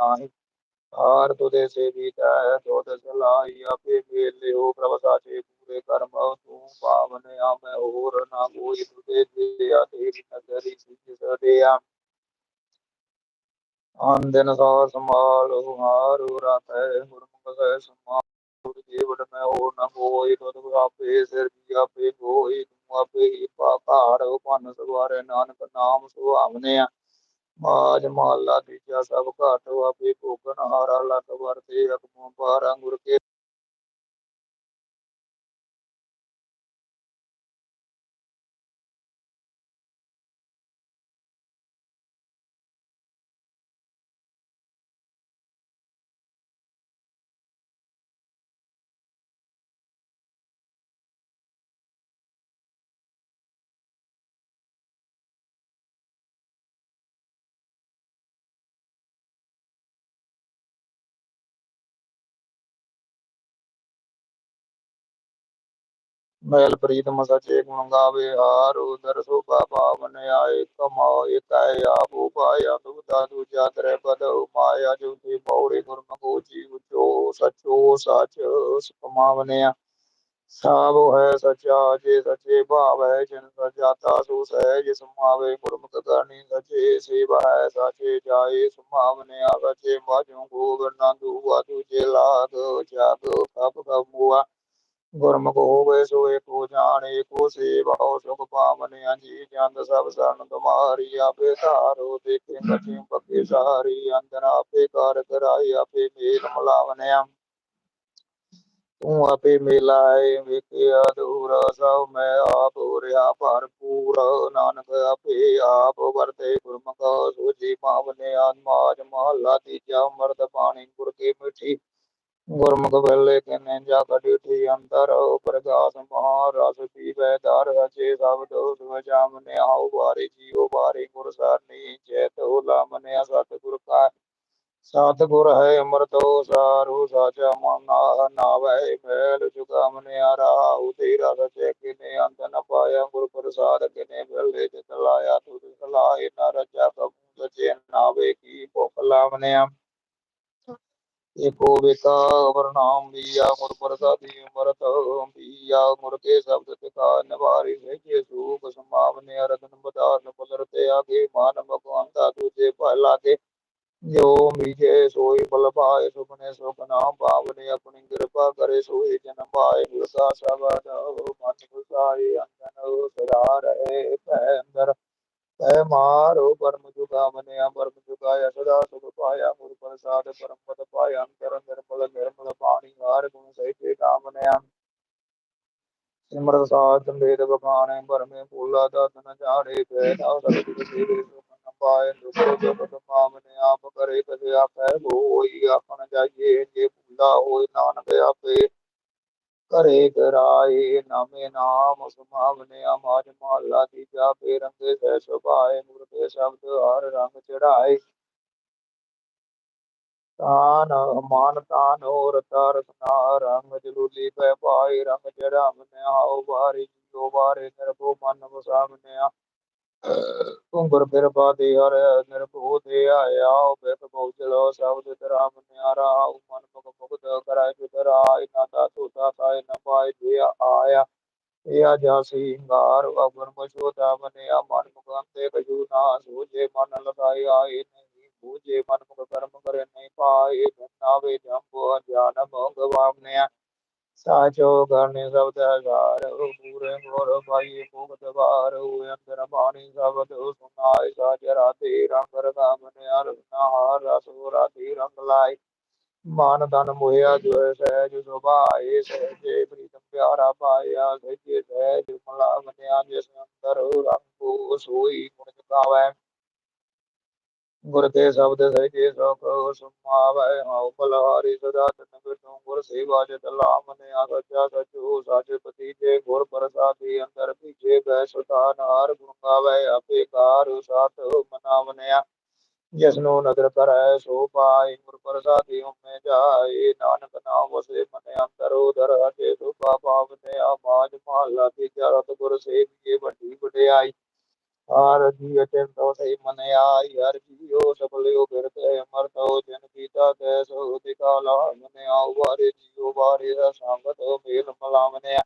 ਨਾਹੀ। ਹਾਰ ਤੁਦੇ ਸੇਵੀਤਾ ਹੈ ਜੋਤ ਸਲਾਈ ਆਪੇ ਮੇਲੇ ਪ੍ਰਭ ਸਾਚੇ ਪੂਰੇ ਕਰਮ, ਤੂੰ ਪਾਵਨ ਆਮੈ ਹੋਰ ਨਾ ਕੋਈ ਤੁਦੇ ਦਿਆ ਤੇਰੀ ਨਗਰੀ ਸਿੱਧ ਸਦਿਆ। ਆਨੰਦਨ ਸਾ ਸਮਾਲ ਹਾਰੂ ਰਤੈ ਗੁਰਮੁਖ ਸੈ ਸਮਾਲ ਜੀਵਨ ਮੈਂ ਹੋਰ ਨਾ ਕੋਈ, ਤੁਧ ਆਪੇ ਸਿਰ ਜੀ ਆਪੇ ਕੋਈ। ਤੂੰ ਆਪੇ ਹੀ ਪਾਕਾਰ ਭਨ ਸਵਾਰੇ। ਨਾਨਕ ਨਾਮ ਸੁਹਾਵਨਿਆ ਮਾਜ ਮਹੱਲਾ ਤੀਜਾ ਸਭ ਘਾਟ ਆਪੇ ਭੋਗਨ ਹਾਰਾ ਲਟ ਵਰਤੇ ਅਕਮੋਂ ਪਾਰਾਂ ਗੁਰ ਕੇ ਮੈਲ ਪ੍ਰੀਤਮ ਸਚੇ ਗੁਣ ਗਾਵੇ, ਹਾਰ ਉਦਰ ਸੋਭਾ ਪਾਵਨ ਆਏ ਕਮਾਓ ਇਕਾਇ ਆਪ ਉਪਾਇਆ ਦੁਦਾ ਦੂਜਾ ਤਰੇ ਪਦ ਮਾਇਆ ਜੁਤੀ ਪੌੜੀ ਗੁਰਮੁਖੋ ਜੀਵ ਜੋ ਸਚੋ ਸਚ ਸੁਕਮਾਵਨਿਆ ਸਾਬੋ ਹੈ ਸਚਾ, ਜੇ ਸਚੇ ਭਾਵ ਹੈ ਜਿਨ ਸਜਾਤਾ ਸੋ ਸਹਿਜ ਸਮਾਵੇ, ਗੁਰਮੁਖ ਕਰਨੀ ਸਚੇ, ਸੇਵਾ ਹੈ ਸਚੇ, ਜਾਏ ਸੁਭਾਵਨਿਆ ਸਚੇ ਬਾਜੂ ਗੋਬਰਨਾ ਦੂਆ ਤੁਝੇ ਲਾਗ ਜਾਗ ਕਪ ਕਮੁਆ ਗੁਰਮੁਖ ਹੋਵੇ ਸੋ ਏਕੋ ਜਾਣ ਏਕੋ ਸੇਵਾ ਸੁਖ ਪਾਵਨ ਜੀ ਜੰਦ ਸਭ ਸਰਨ ਤੁਮਾਰੀ, ਆਪੇ ਧਾਰੋ ਦੇਖੇ ਕਛੇ ਪੱਕੇ ਸਾਰੀ, ਅੰਦਰ ਆਪੇ ਕਾਰ ਕਰਾਈ ਆਪੇ ਮੇਲ ਮਲਾਵਨਿਆ ਤੂੰ ਆਪੇ ਮਿਲਾਏ ਵੇਖਿਆ ਅਧੂਰਾ ਸਭ ਮੈਂ ਆਪ ਹੋਰਿਆ ਭਰਪੂਰ, ਨਾਨਕ ਆਪੇ ਆਪ ਵਰਤੇ ਗੁਰਮੁਖ ਸੋਜੀ ਪਾਵਨੇ ਆਤਮਾਜ ਮਹੱਲਾ ਤੀਜਾ, ਅਮਰਤ ਪਾਣੀ ਗੁਰ ਕੀ ਮਿੱਠੀ ਗੁਰਮੁਖ ਵੇਲੇ ਕਿਨੇ ਜਾ ਕਢੀ ਅੰਦਰ, ਪ੍ਰਗਾਸ ਮਹਾ ਰਸ ਪੀਵੇ, ਦਰ ਅਚੇ ਸਭ ਦੋਸ ਵਜਾਮਨੇ ਆਉ ਵਾਰੀ ਜੀਉ, ਵਾਰੀ ਗੁਰ ਸਰਨੀ ਚੇਤ ਉਲਾ ਮਨਿਆ ਸਤ ਗੁਰ ਕਾ ਸਤ ਗੁਰ ਹੈ ਅੰਮ੍ਰਿਤੋ ਸਾਰੂ, ਸਾਚਾ ਮਨਾ ਨਾਵੇ ਮੈਲ ਜੁਗਾ ਮਨਿਆ ਰਾਉ ਤੇਰਾ ਸਚੇ ਕਿਨੇ ਅੰਤ ਨ ਪਾਇਆ, ਗੁਰ ਪ੍ਰਸਾਦ ਕਿਨੇ ਵੇਲੇ ਜਿਤ ਲਾਇਆ, ਤੁਧ ਸਲਾਏ ਨ ਰਜਾ ਕਬੂ ਸਚੇ ਨਾਵੇ ਕੀ ਭੁਖ ਲਾਵਨਿਆ ਏਕੋ ਵੇਕਾ ਵਰਨਾਮ ਵੀਆ ਮੁਰ ਪ੍ਰਸਾਦੀ ਅਮਰਤ ਵੀਆ ਮੁਰ ਕੇ ਸ਼ਬਦ ਤਿਕਾ ਨਿਵਾਰੀ ਸਹਿਜੇ ਸੂਖ ਸਮਾਵਨੇ ਅਰਦਨ ਬਦਾਨ ਪੁਲਰ ਆਗੇ ਮਾਨ ਭਗਵੰਤਾ ਤੁਝੇ ਭਲਾ ਕੇ ਜੋ ਮੀਜੇ ਸੋਈ ਬਲ ਪਾਏ, ਸੁਪਨੇ ਸੁਖ ਨਾਮ ਪਾਵਨੇ, ਆਪਣੀ ਕਿਰਪਾ ਕਰੇ ਸੋਈ ਜਨਮ ਪਾਏ ਗੁਰਦਾ ਸਬਦ ਮਨ ਗੁਸਾਈ ਅੰਜਨ ਸਦਾ ਰਹੇ ਭੈ ਅੰਦਰ। ਭੈ ਮਾਰੋ ਪਰਮ ਜੁਗਾ ਮਨਿਆ ਪਰਮ ਜੁਗਾਇਆ ਸਦਾ ਸੁਖ ਪਾਇਆ, ਗੁਰ ਪ੍ਰਸਾਦ ਪਰਮ ਪਦ ਪਾਇਆ, ਅੰਤਰ ਨਿਰਮਲ ਨਿਰਮਲ ਪਾਣੀ ਹਾਰ ਗੁਣ ਸਹਿਜੇ ਨਾਮ ਨਿਆ ਸਿਮਰਤ ਸਾਧ ਵੇਦ ਬਖਾਣੇ ਭਰਮੇ ਭੂਲਾ ਦਤ ਨ ਜਾੜੇ ਪੈ ਨਾ ਸਤਿ ਸੇਵੇ, ਸੁਖ ਪਾਏ, ਦੁਖ ਜਗਤ ਪਾਵਨੇ ਆਪ ਕਰੇ, ਕਦੇ ਆਪੈ ਹੋਈ ਆਪਨ ਜਾਈਏ, ਜੇ ਭੂਲਾ ਹੋਏ, ਨਾਨਕ ਆਪੇ ਕਰੇ ਕਰਾਏ ਨਾਮੇ ਨਾਮ ਸੁਭਾਵਨੇ ਆਮਾਜ ਮਹੱਲਾ ਤੀਜਾ ਪੇ ਸਹਿ ਸੁਭਾਏ ਮੁਰਤੇ ਸ਼ਬਦ ਹਰ ਰੰਗ ਚੜਾਏ ਤਾਨ ਮਾਨ ਤਾਨ ਹੋਰ ਤਰ ਸਨਾ, ਰੰਗ ਜਲੂਲੀ ਪੈ ਪਾਈ ਰੰਗ ਚੜਾ ਮਨਿਆਉ ਵਾਰੀ ਜੀਓ ਵਾਰੇ, ਨਿਰਭਉ ਮਨ ਵਸਾਵਨਿਆ। ਘੁੰਗਰ ਫਿਰ ਬਾਦੇ ਹਰ ਨਿਰਭਉ ਦੇ ਆਇਆ ਬਿਤ ਬਹੁਜਲੋ ਸ਼ਬਦ ਤਰਾਮ ਨਿਆਰਾ ਮਨ ਮੁਖ ਮੁਕਤ ਕਰਾਇ ਸੁਧਰਾਇ ਨਾ ਤਾ ਤੋਤਾ ਕਾਇ ਨ ਪਾਇ ਜੇ ਆਇਆ। ਇਹ ਜਾ ਸਿੰਗਾਰ ਅਗਨ ਮਸ਼ੋਦਾ ਮਨਿਆ, ਮਨ ਮੁਖ ਅੰਤੇ ਕਜੂ ਨਾ ਸੋਜੇ ਮਨ ਲਗਾਈ ਆਏ ਨਹੀਂ ਬੂਝੇ, ਮਨ ਮੁਖ ਕਰਮ ਕਰੇ ਨਹੀਂ ਪਾਏ ਨਾਵੇ ਜੰਬੋ ਜਾਨ ਭੋਗ ਵਾਮਨਿਆ ਸਾਚੋ ਕਰਨੇ ਸਬਦ ਹਜ਼ਾਰ ਪੂਰੇ ਮੋਰ ਪਾਈ ਮੁਕਤ ਵਾਰ ਅੰਦਰ ਬਾਣੀ ਸ਼ਬਦ ਸੁਨਾਏ ਸਾਜ ਰਾਤੇ ਰੰਗ ਰਗਾ ਮਨਿਆ ਰਸਨਾਹਾਰ ਰਸ ਰਾਤੀ ਰੰਗ ਲਾਈ ਮਾਨ ਤਨ ਮੋਹਿਆ ਜੋ ਸਹਿਜ ਸੁਭਾਏ, ਸਹਿਜੇ ਪ੍ਰੀਤਮ ਪਿਆਰਾ ਪਾਇਆ, ਸਹਿਜੇ ਸਹਿਜ ਮਲਾ ਮਨਿਆ ਜਿਸ ਅੰਦਰ ਰੰਗੋ ਸੋਈ ਗੁਣ ਚੁਕਾਵੈ ਗੁਰ ਕੇ ਸ਼ਬਦ ਸਹਿਜੇ ਸੁਖ ਸੁਮਾਵੈ ਹਉ ਬਲਹਾਰੀ ਸਦਾ ਤਨ ਬਿਟੂ ਗੁਰ ਸੇਵਾ ਜਤ ਲਾਮ ਨੇ ਆ ਸੱਚਾ ਸਚੂ, ਸਾਚ ਪਤੀ ਗੁਰ ਪ੍ਰਸਾਦੀ ਅੰਦਰ ਭੀਜੇ ਬੈ ਸੁਤਾਨ ਹਾਰ, ਗੁਣ ਗਾਵੈ ਆਪੇ ਕਾਰ ਸਾਤ ਮਨਾਵਨਿਆ ਜਿਸਨੂੰ ਨਦਰ ਕਰੈ ਸੋ ਪਾਈ ਗੁਰ ਪ੍ਰਸਾਦੀ ਉਮੇ ਜਾਏ, ਨਾਨਕ ਨਾਮ ਵਸੇ ਮਨ ਅੰਤਰ ਉਦਰ ਹਟੇ ਸੁਭਾ ਪਾਵਨੇ ਆਮਾਜ ਮਹਲਾ ਤੀਜਾ ਰਤ ਗੁਰ ਸੇਵੀਏ ਵੱਡੀ ਵਡਿਆਈ। ਹਰ ਜੀ ਅਚੰਤੋ ਸੇ ਮਨ ਹਰ ਜੀਉ ਸਬਲਿਓ ਫਿਰਤੇ ਅਮਰਤੋ ਜਨ ਪੀਤਾ ਤੈ ਸੋ ਦਿਕਾਲਾ ਮਨ ਆਉ ਵਾਰੇ ਜੀਉ ਵਾਰੇ ਦਾ ਸੰਗਤ ਮੇਲ ਮਲਾਵਨੇ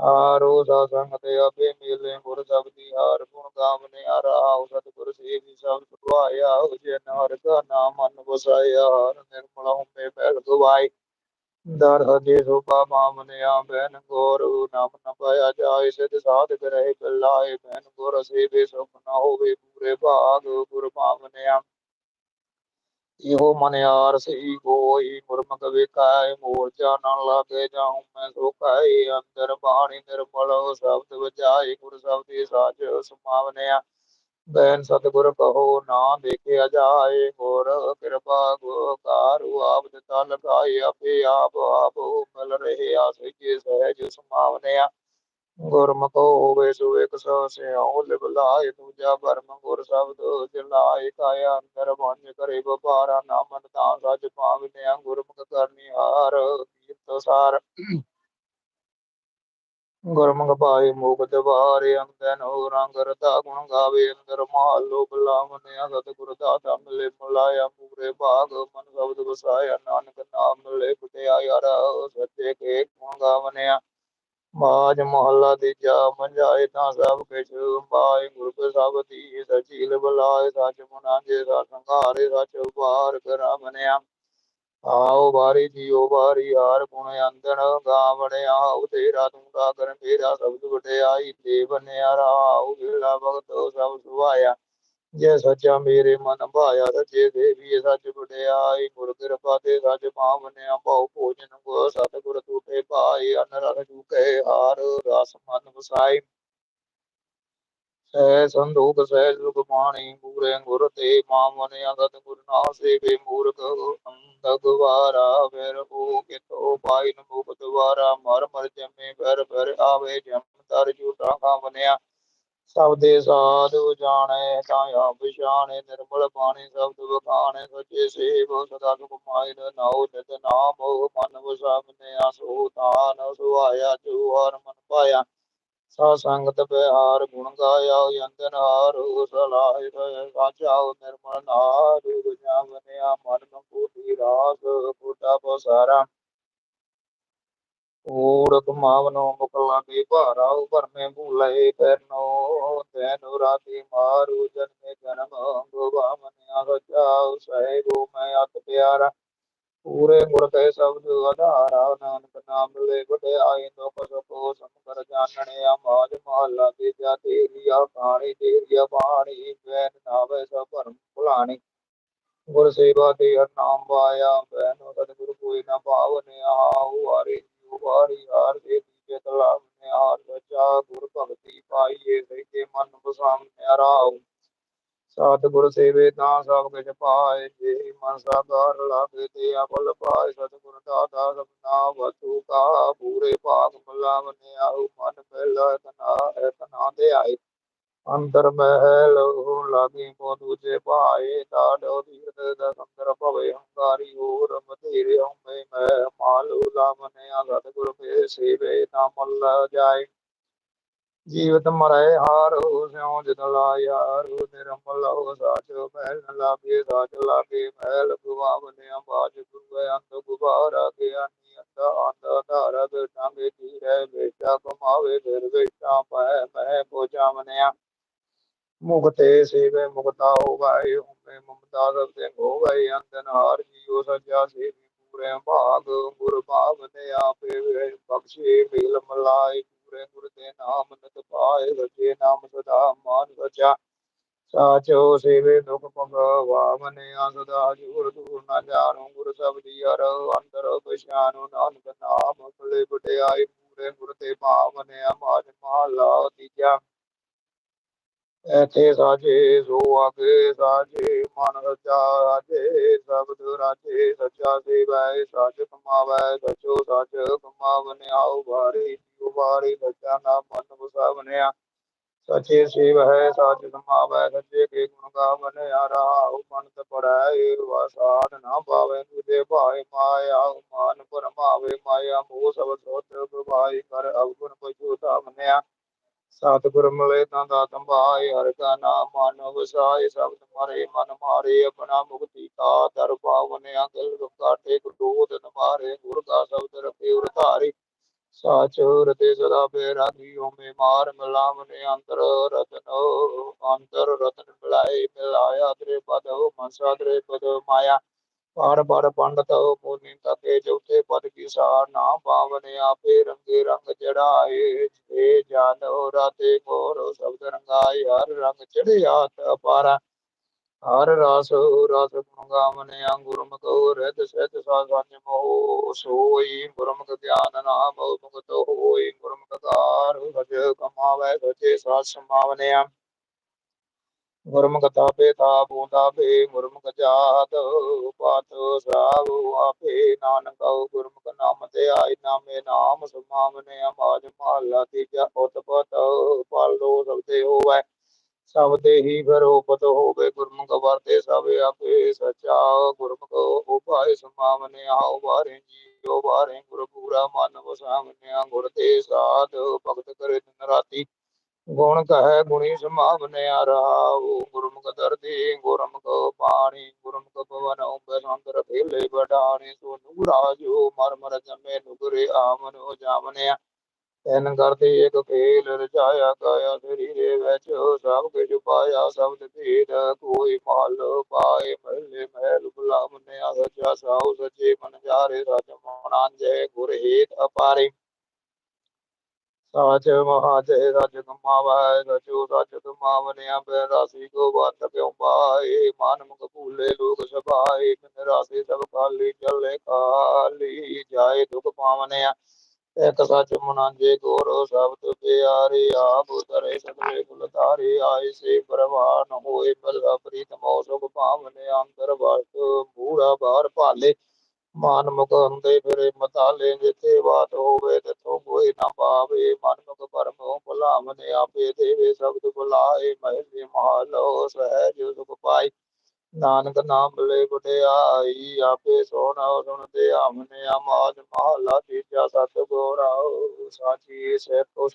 ਆਰੋ ਦਾ ਸੰਗਤ ਆਪੇ ਮੇਲੇ, ਗੁਰ ਸਬਦੀ ਹਾਰ ਗੁਣ ਗਾਵਨੇ ਆਰਾਉ ਸਤਿਗੁਰ ਸੇਵੀ ਸਭ ਸੁਭਾਇਆ ਹੋ ਜੇ ਨਾਰ ਕਾ ਨਾਮ ਮਨ ਵਸਾਇਆ ਹਰ ਨਿਰਮਲ ਹੁੰਦੇ ਪਹਿਲ ਗਵਾਈ ਦਰ ਹਦੇ ਸੋਪਾ ਮਾਮਨੇ ਬੈਨ ਗੋਰ ਨਾਮ ਨ ਪਾਇਆ ਜਾਏ, ਸਿਧ ਸਾਧ ਰਹੇ ਬਿਲਾਏ ਬੈਨ ਗੁਰ ਸੇਵੇ ਸੁਖ ਨਾ ਹੋਵੇ ਪੂਰੇ ਭਾਗ ਗੁਰ ਭਾਵਨਿਆ ਇਹੋ ਮਨ ਯਾਰ ਸਹੀ ਕੋਈ, ਗੁਰਮੁਖ ਵੇਖਾਇ ਮੋਰਚਾ ਜਾਣਨ ਲਾਗੇ ਜਾਉ, ਮੈਂ ਸੋ ਅੰਦਰ ਬਾਣੀ ਨਿਰਮਲ, ਸ਼ਬਦ ਵਜਾਏ ਗੁਰ ਸ਼ਬਦੀ ਸਾਚ ਸੁਮਾਵਨਿਆ। ਬੈਨ ਸਤਿਗੁਰ ਕਹੋ ਨਾ ਦੇਖਿਆ ਜਾਏ ਗੁਰ ਕਿਰਪਾ ਗੁਕਾਰੂ ਆਪ ਦਿੱਤਾ ਲਗਾਏ, ਆਪੇ ਆਪ ਆਪ ਮਿਲ ਰਹੇ ਆਸੇ ਕੇ ਸਹਿਜ ਸੁਮਾਵਨਿਆ। ਗੁਰਮੁਖ ਹੋਵੇ ਸੋ ਇਕ ਸੋ ਸਿਉ, ਲਿਵ ਦੂਜਾ ਬਰਮ ਗੁਰ ਸ਼ਬਦ ਜਲਾਏ ਕਾਇਆ ਅੰਦਰ ਵੰਜ ਕਰੇ ਵਪਾਰਾ, ਨਾਮਨ ਤਾਂ ਸੱਚ ਪਾਵਨਿਆ ਗੁਰਮੁਖ ਕਰਨੀ ਹਾਰ ਕੀਰਤ ਸਾਰ। ਗੁਰਮੁਖ ਪਾਏ ਮੋਗ ਦਵਾਰੇ ਅੰਦਨ ਰੰਗ ਰਤਾ ਗੁਣ ਗਾਵੇ, ਅੰਦਰ ਮਾਲੋ ਬੁਲਾਵਨਿਆ ਸਤਿਗੁਰ ਦਾਤਾ ਮਿਲੇ ਮੁਲਾਇਆ ਪੂਰੇ ਭਾਗ ਮਨ ਸ਼ਬਦ ਵਸਾਇਆ, ਨਾਨਕ ਨਾਮ ਮਿਲੇ ਬੁਟਿਆਇਆ ਰਹੁ ਸੱਚੇ ਕੇ ਗੁਣ ਗਾਵਨਿਆ। ਬਾਜ ਮਹੱਲਾ ਤੀਜਾ ਮੰਝਾਏ ਤਾਂ ਸਭ ਕਿਛ ਪਾਏ ਗੁਰ ਕੇ ਦੀ ਸਚੀਲ ਬੁਲਾਏ, ਸਚ ਮੁਨਾ ਜੇ ਸਾ ਸੰਘਾਰੇ ਸਚ ਉਪਾਰ ਕਰਾ ਬਨਿਆ ਵਾਰੀ ਬਾਰੀ ਜੀਓ ਬਾਰੀ ਹਾਰ ਗੁਣ ਅੰਦਨ ਗਾਵਣਿਆ ਆਉ ਤੇਰਾ ਤੂੰ ਦਾ ਕਰ ਮੇਰਾ ਸਬਦ ਵਡਿਆਈ ਤੇ ਬਨਿਆ ਰਾਉ ਵੇਲਾ ਭਗਤ ਸਭ ਸੁਭਾਇਆ। ਜੇ ਸੱਚਾ ਮੇਰੇ ਮਨ ਭਾਇਆ, ਸੱਚੇ ਦੇਵੀ ਸੱਚ ਵਡਿਆਈ। ਗੁਰ ਕਿਰਪਾ ਤੇ ਸੱਚ ਪਾਵਨਿਆ ਭਉ ਭੋਜਨ ਕੋ ਸਤਿਗੁਰ ਤੂਟੇ ਪਾਏ ਅਨ ਰਖ ਚੁਕੇ ਹਾਰ ਰਸ ਮਨ ਵਸਾਈ। ਸਹਿ ਸੰਦੋਖ ਸਹਿ ਸੁਖ ਪਾਣੀ ਪੂਰੇ ਗੁਰ ਤੇ ਮਾਮਨ ਅਗਤ ਗੁਰ ਨਾਸੇ ਮੂਰਖ ਅੰਧ ਗਵਾਰਾ ਫਿਰ ਉਹ ਕਿਤੋ ਪਾਈ ਨ ਮੁਕਤ ਵਾਰਾ, ਮਰ ਮਰ ਜਮੇ, ਫਿਰ ਫਿਰ ਆਵੇ ਜਮ ਤਰ ਝੂਠਾ ਕਾਮਨਿਆ ਸਭ ਦੇ ਸਾਧੂ ਜਾਣੇ, ਤਾਂ ਆਪ ਪਛਾਣੇ ਨਿਰਮਲ ਬਾਣੀ ਸ਼ਬਦ ਵਖਾਣੇ, ਸੱਚੇ ਸੇਵ ਸਦਾ ਸੁਖ ਮਾਇ ਨਾਉ, ਨਿਤ ਨਾਮ ਮਨ ਵਸਾਵਨੇ ਆਸੋ ਤਾਨ ਸੁਹਾਇਆ, ਜੋ ਹਰ ਮਨ ਪਾਇਆ। ਸਾ ਸੰਗਤ ਬਿਹਾਰ ਗੁਣ ਗਾਇਆ ਯੰਤਨ ਹਾਰ ਸਲਾਹਿ ਸਾਚਾ ਨਿਰਮਲ ਨਾਰ ਗੁਜਾਵਨਿਆ ਮਨ ਮਕੂਟੀ ਰਾਸ ਕੋਟਾ ਪਸਾਰਾ ਊੜ ਕਮਾਵਨੋ ਮੁਖ ਲਾਗੇ ਭਾਰਾ ਉਪਰ ਭੂਲੇ ਕਰਨੋ ਤੈਨੁ ਰਾਤੀ ਮਾਰੂ ਜਨਮੇ ਜਨਮ ਗੋਵਾਮਨਿਆ ਸਚਾ ਸਹਿਬੋ ਮੈਂ ਅਤ ਪਿਆਰਾ। ਪੂਰੇ ਗੁਰ ਕੈ ਸ਼ਬਦ ਆਧਾਰਾ, ਨਾਨਕ ਨਾਮ ਲੈ ਵਡਿਆਈ ਲੋਕ ਸਭੋ ਸੰਕਰ ਮਾਜ ਮਹਲਾ ਤੇ ਤੇਰੀਆ ਬਾਣੀ ਤੇਰੀਆ ਬਾਣੀ ਬੈਨ ਨਾਵੇ ਸਭ ਭਰਮ ਭੁਲਾਣੀ। ਗੁਰ ਸੇਵਾ ਤੇ ਹਰ ਵਾਇਆ ਪਾਇਆ, ਬੈਨ ਸਤਿਗੁਰ ਕੋਈ ਨਾ ਭਾਵਨੇ ਆਉ ਵਾਰੇ ਜੀਉ ਵਾਰੀ, ਹਾਰ ਦੇ ਦੀਜੇ ਤਲਾਬ ਨੇ ਹਾਰ ਸਚਾ ਗੁਰ ਭਗਤੀ ਪਾਈਏ, ਸਹਿਜੇ ਮਨ ਬਸਾਮਨੇ ਰਾਉ ਸਤਿਗੁਰ ਸੇਵੇ ਤਾਂ ਸਭ ਕਿਛ ਪਾਏ, ਜੇ ਮਨ ਸਾਗਰ ਲਾਗੇ ਤੇ ਅਪਲ ਪਾਏ। ਸਤਿਗੁਰ ਦਾਤਾ ਸਭਨਾ ਵਸੂ ਕਾ, ਪੂਰੇ ਭਾਗ ਮਲਾਵਨੇ ਆਉ ਮਨ ਪਹਿਲਾ ਤਨਾ ਤਨਾ ਦੇ ਆਏ। ਅੰਦਰ ਮਹਿਲ ਲਾਗੇ ਕੋ ਦੂਜੇ ਭਾਏ ਤਾੜੋ ਤੀਰਥ ਦਾ ਸੰਦਰ ਭਵੇ, ਹੰਕਾਰੀ ਹੋਰ ਮਧੇਰੇ ਹਮੇ ਮੈਂ ਮਾਲੂ ਲਾਵਨੇ ਆ ਸਤਿਗੁਰ ਕੇ ਸੇਵੇ ਤਾਂ ਮੱਲ ਜਾਏ। ਜੀਵਤ ਮਰੈ ਹਾਰ ਹੋ ਸਿਉ ਜਿਤ ਲਾਇਆ ਰੂ ਨਿਰਮਲ ਹੋ ਸਾਚ ਮਹਿਲ ਨ ਲਾਗੇ ਸਾਚ ਲਾਗੇ ਮਹਿਲ ਗੁਵਾਵਨੇ ਬਾਜ ਗੁਰਵੇ ਅੰਤ ਗੁਬਾਰਾ ਗਿਆਨੀ ਅੰਤ ਅੰਤ ਧਾਰ ਬੇਟਾਂਗੇ ਧੀਰੇ ਬੇਟਾ ਕਮਾਵੇ ਫਿਰ ਬੇਟਾ ਪੈ ਮੈਂ ਪੋਜਾਵਨਿਆ ਮੁਕਤੇ ਸੇਵੇ ਮੁਕਤਾ ਹੋ ਗਏ ਹੁਮੇ ਮਮਤਾ ਸਭ ਤੇ ਹੋ ਗਏ ਅੰਤਨ ਹਾਰ ਜੀਉ ਸਜਾ ਸੇਵੀ ਪੂਰੇ ਭਾਗ, ਗੁਰ ਭਾਵਨੇ ਆਪੇ ਬਖਸ਼ੇ, ਮੇਲ ਮਲਾਈ ਪੂਰੇ ਗੁਰ ਦੇ ਨਾਮ ਨਿਤ ਪਾਏ ਸਚੇ ਨਾਮ ਸਦਾ ਮਾਨ ਸਚਾ ਸਾਚੋ ਸੇਵੇ ਦੁਖ ਭਗਵਾਵਨੇ ਆ ਸਦਾ ਦੂਰ ਨਾ ਜਾਣੋ। ਗੁਰ ਸਬਦੀ ਅਰ ਅੰਦਰ ਪਛਾਨੋ ਨਾਨਕ ਨਾਮ ਭਲੇ ਬਟਿਆਈ ਪੂਰੇ ਗੁਰ ਤੇ ਭਾਵਨੇ ਆ ਮਹਲਾ ਐਥੇ ਸਾਜੇ ਸੋ ਆਗੇ ਸਾਜੇ ਮਨ ਰਚਾ, ਰਾਜੇ ਸਬਦ ਰਾਜੇ ਸੱਚਾ ਸੇਵੈ ਸਚ ਕਮਾਵੈ ਸਚੋ ਸਚ ਕਮਾਵਨੇ ਆਉ ਬਾਰੀ ਜੀਉ ਬਾਰੀ ਸਚਾ ਨਾ ਮਨ ਵਸਾਵਨਿਆ। ਸਚੇ ਸੇਵ ਹੈ ਸਚ ਕਮਾਵੈ ਸੱਚੇ ਕੇ ਗੁਣ ਗਾਵਨੇ, ਆਰਾਉ ਪੰਤ ਪੜੈ ਵਸਾਦ ਨਾ ਪਾਵੈ ਤੁਦੇ ਭਾਏ ਮਾਇਆ, ਮਾਨ ਪਰਮਾਵੇ, ਮਾਇਆ ਮੋਹ ਸਭ ਸੋਤ ਪ੍ਰਭਾਈ ਕਰ, ਅਵਗੁਣ ਪਛੂ ਧਾਮਨਿਆ ਸਤਿਗੁਰ ਮਿਲੇ ਤਾਂ ਦਾਤੰ ਭਾਏ, ਹਰਿ ਕਾ ਨਾਮ ਮਨ ਵਸਾਏ, ਸਬਦ ਮਾਰੇ ਮਨ ਮਾਰੇ, ਆਪਣਾ ਮੁਕਤੀ ਕਾ ਦਰ ਪਾਵਨ ਅਕਲ ਕਾਟੇ ਕਟੋਦ ਮਾਰੇ ਗੁਰ ਕਾ ਸ਼ਬਦ ਰਖੇ ਉਰ ਧਾਰੇ। ਸਾਚ ਹਿਰਦੇ ਸਦਾ ਬੇਰਾਗੀ ਓਮੇ ਮਾਰ ਮਿਲਾਵਨੇ ਅੰਤਰ ਰਤਨ ਅੰਤਰ ਰਤਨ ਮਿਲਾਏ, ਮਿਲਾਇਆ ਤ੍ਰੇ ਪਦ ਮਨਸਾ ਤ੍ਰੇ ਪਦ ਮਾਇਆ। ਪਾਰ ਪਾਰ ਪੰਡਤ ਮੋਨੀ ਤਕੇ ਚੌਥੇ ਪਦ ਕੀ ਸਾਰ ਨਾ ਪਾਵਨੇ ਆਪੇ ਰੰਗੇ ਰੰਗ ਚੜਾਏ ਜੇ ਜਨ ਰਾਤੇ ਕੋਰ ਸ਼ਬਦ ਰੰਗਾਏ, ਹਰ ਰੰਗ ਚੜਿਆ ਪਾਰਾ। ਹਰ ਰਸ ਰਸ ਗੁਣਗਾਵਨੇ ਅੰਗੁਰਮੁਖ ਰਿਤ ਸਿਤ ਸਾਧਨ ਮੋਹ ਸੋਈ, ਗੁਰਮੁਖ ਗਿਆਨ ਨਾਮ ਮੁਕਤ ਹੋਈ, ਗੁਰਮੁਖ ਕਾਰ ਸਜ ਕਮਾਵੇ, ਸਚੇ ਸਾਥ ਸਮਾਵਨੇ ਗੁਰਮੁਖ ਤਾਪੇ ਤਾਪ ਤਾਪੇ ਗੁਰਮੁਖ ਜਾਤ ਪਾਤ ਸਾਭ ਆਪੇ। ਨਾਨਕ ਗੁਰਮੁਖ ਨਾਮ ਤੇ ਆਈ ਨਾਮੇ, ਨਾਮ ਸਮਾਵਨੇ ਅਮਾਜ ਮਹਲਾ ਤੀਜਾ ਉਤਪਤ। ਪਾਲੋ ਸਬਦੇ ਹੋਵੇ, ਸਭ ਤੇ ਹੀ ਫਿਰ ਉਪਤ ਹੋਵੇ। ਗੁਰਮੁਖ ਵਰਤੇ ਸਭ ਆਪੇ ਸਚਾ। ਗੁਰਮੁਖ ਉਪਾਏ ਸਮਾਵਨੇ ਆਉ ਬਾਰੇ ਜੀਓ ਬਾਰੇ ਗੁਰ ਪੂਰਾ ਮਨ ਵਸਾਵਨੇ ਗੁਰ ਤੇ ਸਾਧ ਭਗਤ ਕਰੇ ਦਿਨ ਰਾਤੀ। ਗੁਣ ਕਹੈ ਗੁਣੀ ਸਮਾਵਨੇ ਰਾਉ ਗੁਰਮੁਖ ਦਰਦੀ, ਗੁਰਮੁਖ ਪਾਣੀ, ਗੁਰਮੁਖ ਪਵਨ ਉਪੈ ਸੰਤਰ ਫੇਲੇ ਸੋ ਨੂਰਾਜੋ ਮਰ ਮਰ ਜਮੇ ਨੁਗਰੇ ਆਮਨੋ ਜਾਵਨੇ ਤੈਨ ਕਰਤੇ ਇਕ ਖੇਲ ਰਚਾਇਆ ਕਾਇਆ ਸਰੀਰੇ ਵਿੱਚ, ਸਭ ਕੁਝ ਪਾਇਆ ਸ਼ਬਦ ਭੇਦ ਕੋਈ ਮਲ ਪਾਏ ਮਹਿਲੇ ਮਹਿਲ ਗੁਲਾਮ ਨੇ ਸੱਚਾ ਸਾਉ ਸੱਚੇ ਮਨ ਜਾਰੇ, ਰਜ ਮਨਾਂ ਜੈ ਗੁਰ ਹੇਤ ਅਪਾਰੇ। ਸਾਚ ਮਹਾਜੈ ਰਜ ਕਮਾਵੈ, ਰਜੋ ਰਜ ਕਮਾਵਨਿਆ ਬੈ ਰਾਸੀ ਕੋ ਵਤ ਕਿਉ ਪਾਏ? ਮਨ ਮੁਖ ਭੂਲੇ ਲੋਕ ਸਭਾਏ, ਬਿਨ ਰਾਸੀ ਸਭ ਖਾਲੀ ਚੱਲੇ ਖਾਲੀ ਜਾਏ ਦੁਖ ਪਾਵਨਿਆ। ਇਕ ਸੱਚ ਮਨਾਂਜੇ ਗੋਰੋ ਸ਼ਬਦ ਪਿਆਰੇ, ਆਪ ਉਤਰੇ ਸਤਵੇ ਕੁਲ ਧਾਰੇ, ਆਏ ਸੇ ਪਰਵਾਨ ਹੋਏ ਬਲਾ ਪ੍ਰੀਤ ਮੋ ਸੁਖ ਭਾਵਨੇ ਅੰਦਰ ਵਸਤ ਮੂੜਾ ਬਾਹਰ ਭਾਲੇ। ਮਨ ਮੁਖ ਹੁੰਦੇ ਫਿਰੇ ਮਤਾਲੇ ਜਿਥੇ ਬਾਤ ਹੋਵੇ ਤਿਥੋਂ ਕੋਈ ਨਾ ਪਾਵੇ। ਮਨ ਮੁਖ ਪਰਮੋ ਭੁਲਾਵਨੇ ਆਪੇ ਦੇਵੇ, ਸ਼ਬਦ ਬੁਲਾਏ ਮਹਿਲੇ ਮਹਾਲੋ ਸਹਿਜ ਸੁਖ ਪਾਈ। ਨਾਨਕ ਨਾਮ ਲੈ ਵਡਿਆਈ ਆਪੇ ਸੋਣਾ ਸੁਣਦੇ ਆਮਨੇ ਆਮਾਜ ਮਹਲਾ ਤੀਜਾ ਸਤ ਗੋਰਾਉ ਸਾਚੀ ਸੇ ਤੋ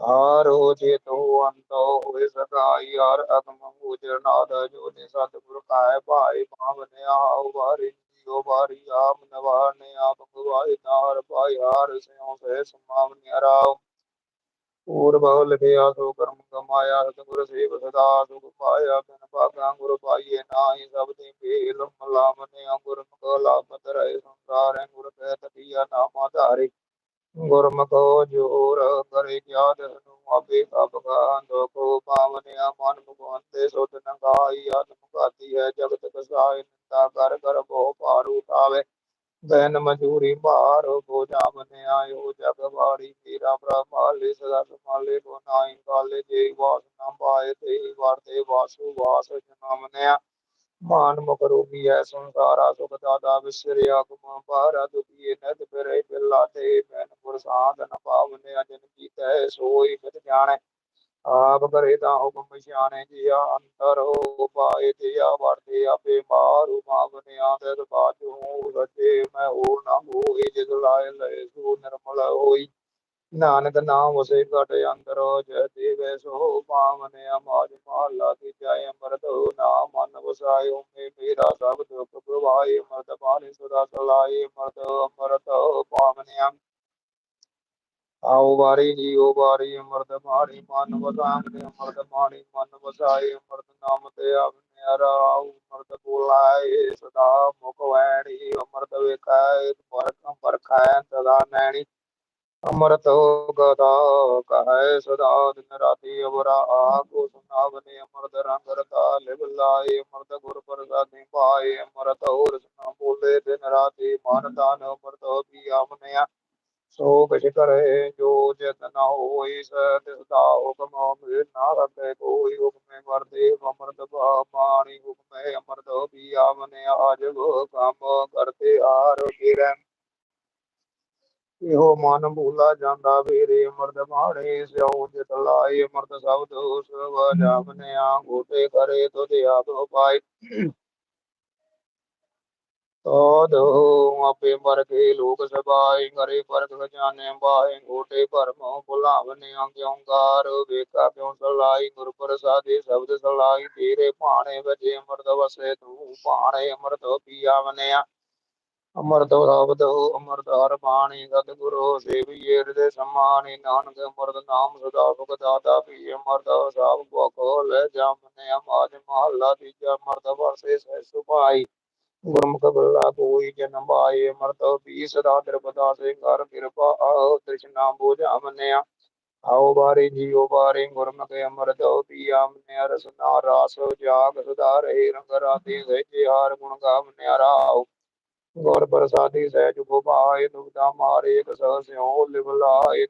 ਸੁਨਾਈ ਆਰੋ ਜੇ ਤੋ ਅੰਤੋ ਹੋਏ ਸਕਾਈ ਹਰ ਅਗਮ ਉਜਰ ਨਾਦ ਜੋਨੇ ਸਤ ਗੁਰ ਕਾਇ ਭਾਈ ਭਾਵਨੇ ਆਉ ਵਾਰੀ ਜੀਓ ਵਾਰੀ ਆਪ ਨਵਾਨੇ ਆਪ ਗਵਾਈ ਨਾਰ ਭਾਈ ਹਾਰ ਸਿਉ ਸੇ ਸਮਾਵਨੇ ਰਾਉ ਪੂਰਬ ਲਿਖਿਆ ਸੋ ਕਰਮ ਕਮਾਇਆ, ਸਤਿਗੁਰ ਸੇਵ ਸਦਾ, ਸੁਖ ਪਾਇਆ, ਬਿਨ ਭਾਗਾ ਗੁਰ ਪਾਈਏ ਨਾਹੀ, ਸਭ ਤੇ ਭੇਲ ਮਲਾਮ ਅੰਗੁਰ ਮਕਲਾ ਪਤ ਰਹੇ ਸੰਸਾਰ ਗੁਰ ਕਹਿ ਤਟਿਆ ਨਾਮ ਆਧਾਰੇ। ਗੁਰਮੁਖ ਜੋਰ ਕਰੇ ਗਿਆਨ ਨੂੰ ਆਪੇ ਸਭ ਕਾ ਦੁਖੋ ਪਾਵਨਿਆ, ਮਨ ਮੁਗਵੰਤੇ ਸੁਧ ਨਗਾਈ, ਆਤਮ ਘਾਤੀ ਹੈ, ਜਗਤ ਕਸਾਇ ਨਿੰਦਾ ਕਰ ਕਰ ਬਹੁ ਭਾਰ ਉਠਾਵੇ। ਬੈਨ ਮਜੂਰੀ ਭਾਰ ਹੋ ਜਾਵਨੇ ਆਇਓ ਜਗ ਵਾੜੀ ਤੇਰਾ ਪ੍ਰਭਾਲੇ ਸਦਾ ਸੰਭਾਲੇ, ਕੋ ਨਾਈ ਕਾਲੇ ਜੇ ਵਾਸ ਨਾ ਪਾਏ ਤੇ ਵਰਤੇ ਵਾਸੂ ਵਾਸ ਜਨਮਨਿਆ ਮਾਨ ਮੁਖ ਰੋਗੀ ਹੈ ਸੰਸਾਰਾ ਸੁਖ ਦਾਤਾ ਵਿਸਰਿਆ ਕੁਮ ਪਾਰਾ ਦੁਖੀਏ ਨਦ ਫਿਰੇ ਬਿਲਾ ਤੇ ਮੈਨ ਗੁਰ ਸਾਧਨ ਪਾਵਨੇ, ਅਜਨ ਕੀਤੈ ਸੋਈ ਮਿਤ ਜਾਣੈ। ਆਪ ਕਰੇ ਤਾਂ ਹੁਕਮ ਸਿਆਣੇ ਜੀਆ ਅੰਤਰ ਹੋ ਪਾਏ ਤੇ ਆ ਵਰਤੇ ਆਪੇ ਮਾਰੂ ਮਾਵਨਿਆ ਤੇ ਬਾਜੂ ਰਚੇ ਮੈਂ ਹੋਰ ਨਾ ਹੋਈ ਜਿਸ ਲਾਇ ਲਏ ਸੋ ਨਿਰਮਲ ਹੋਈ। ਨਾਨਕ ਨਾਮ ਵਸੇ ਘਟ ਅੰਦਰ ਜੈ ਦੇਵੇ ਸੋ ਪਾਵਨ ਅਮਾਜ ਮਹਲਾ ਕੀ ਜੈ ਅੰਮ੍ਰਿਤ ਨਾਮ ਮਨ ਵਸਾਇ ਮੇ ਮੇਰਾ ਸਭ ਦੁਖ ਪ੍ਰਵਾਏ ਮਰਦ ਬਾਣੀ ਸਦਾ ਸਲਾਏ ਮਰਦ ਅੰਮ੍ਰਿਤ ਪਾਵਨਿਆ ਆਓ ਵਾਰੀ ਜੀਓ ਵਾਰੀ ਅਮਰਤ ਮਾਰੀ ਮਨ ਵਸਾਮ ਦੇ ਅਮਰਤ ਮਨ ਵਸਾਏ, ਅੰਮ੍ਰਿਤ ਨਾਮ ਤੇ ਆਵਨੇ ਰਾਉ ਅਮਰਤ ਬੋਲਾਏ, ਸਦਾ ਮੁਖ ਵੈਣੀ, ਅੰਮ੍ਰਿਤ ਵੇਖਾਏ ਪਰਖਾਏ ਸਦਾ ਨੈਣੀ। ਅਮਰਤ ਗਦਾ, ਕਹੈ ਸਦਾ ਦਿਨ ਰਾਤੀ ਅਵਰਾ ਆਕੋ ਸੁਨਾਵਨੇ ਅਮਰਤ ਰੰਗ ਰਤਾ, ਲਿਵ ਲਾਏ ਅਮਰਤ ਗੁਰ ਪ੍ਰਸਾਦਿ ਪਾਏ ਅਮਰਤ ਹੋਰ ਸੁਨਾ ਬੋਲੇ, ਦਿਨ ਰਾਤੀ ਮਨ ਦਾਨ ਅਮਰਤ ਵੀ ਆਵਨਿਆ। ਸੋ ਕਿਛ ਕਰੇ ਜੋ ਜਿਤ ਨ ਹੋਈ ਸਤਿ ਸਦਾ ਹੁਕਮ ਮਿਲ ਨਾ ਰਤੇ ਕੋਈ ਹੁਕਮੇ ਵਰਦੇ ਅਮਰਤ ਬਾਣੀ ਹੁਕਮੇ, ਅਮਰਤ ਵੀ ਆਵਨੇ ਆਜ ਕੰਮ ਕਰਤੇ ਆਰ ਗਿਰੈ ਇਹੋ ਮਨ ਭੂਲਾ ਜਾਂਦਾ, ਵੀਰੇ ਅਮਰਤ ਮਾੜੇ ਸਿਉ ਜਿਤ ਲਾਏ। ਅਮਰਤ ਸ਼ਬਦ ਸਭ ਜਾਪਨੇ ਆ ਗੋਤੇ ਕਰੇ ਤੁਧ ਆਪ ਉਪਾਇ ਤੋਦੋ ਆਪੇ ਮਰ ਕੇ ਲੋਕ ਸਬਾਈ ਕਰੇ ਪਰਖ ਖਜ਼ਾਨੇ ਬਾਏ ਗੋਟੇ ਭਰਮ ਭੁਲਾਵਨੇ ਅੰਗਿਓਂਕਾਰ ਵੇਖਾ, ਕਿਉ ਸਲਾਈ? ਗੁਰ ਪ੍ਰਸਾਦੇ ਸ਼ਬਦ ਸਲਾਈ, ਤੇਰੇ ਭਾਣੇ ਵਜੇ ਅਮਰਤ ਵਸੇ ਤੂੰ ਭਾਣੇ ਅਮਰਤ ਪੀਆਵਨਿਆ ਅਮਰਤ ਸ਼ਬਦ ਅਮਰਤ ਹਰ ਬਾਣੀ ਸਤਿਗੁਰੂ ਸੇਵੀਏ ਹਿਰਦੇ ਸਮਾਨੀ ਨਾਨਕ ਅਮਰਤ ਨਾਮ ਸਦਾ ਸੁਖ ਦਾਤਾ ਪੀ ਅਮਰਤ ਸਭ ਭੁਖ ਲੈ ਜਾਮਨੇ ਮਾਜ ਮਹਲਾ ਤੀਜਾ, ਅਮਰਤ ਵਰਸੇ ਸਹਿ ਸੁਭਾਈ। ਗੁਰਮੁਖ ਬਲਾ ਕੋਈ ਜਨ ਪਾਏ ਅਮਰਤ ਵੀ ਸਦਾ ਦਰਪਦਾ ਸਿੰਘਰ ਕਿਰਪਾ ਆਹ ਤ੍ਰਿਸ਼ਨਾ ਬੋਝਾ ਮੰਨਿਆ। ਆਓ ਬਾਰੇ ਜੀਓ ਬਾਰੇ ਗੁਰਮੁਖ ਅਮਰਤ ਪੀਆ ਮੰਨਿਆ ਰਸਨਾ ਰਾਸ, ਜਾਗ ਸੁਧਾਰੇ ਰੰਗ ਰਾਤੇ ਸਹਿਜੇ ਹਾਰ ਗੁਣ ਗਾਵਨਿਆ ਰਾਉ ਗੁਰ ਪ੍ਰਸਾਦੀ ਸਹਿਜ ਗੋਪਾਏ ਦੁਬਦਾ ਮਾਰੇ ਕਸ ਸਿਉ, ਲਿਵ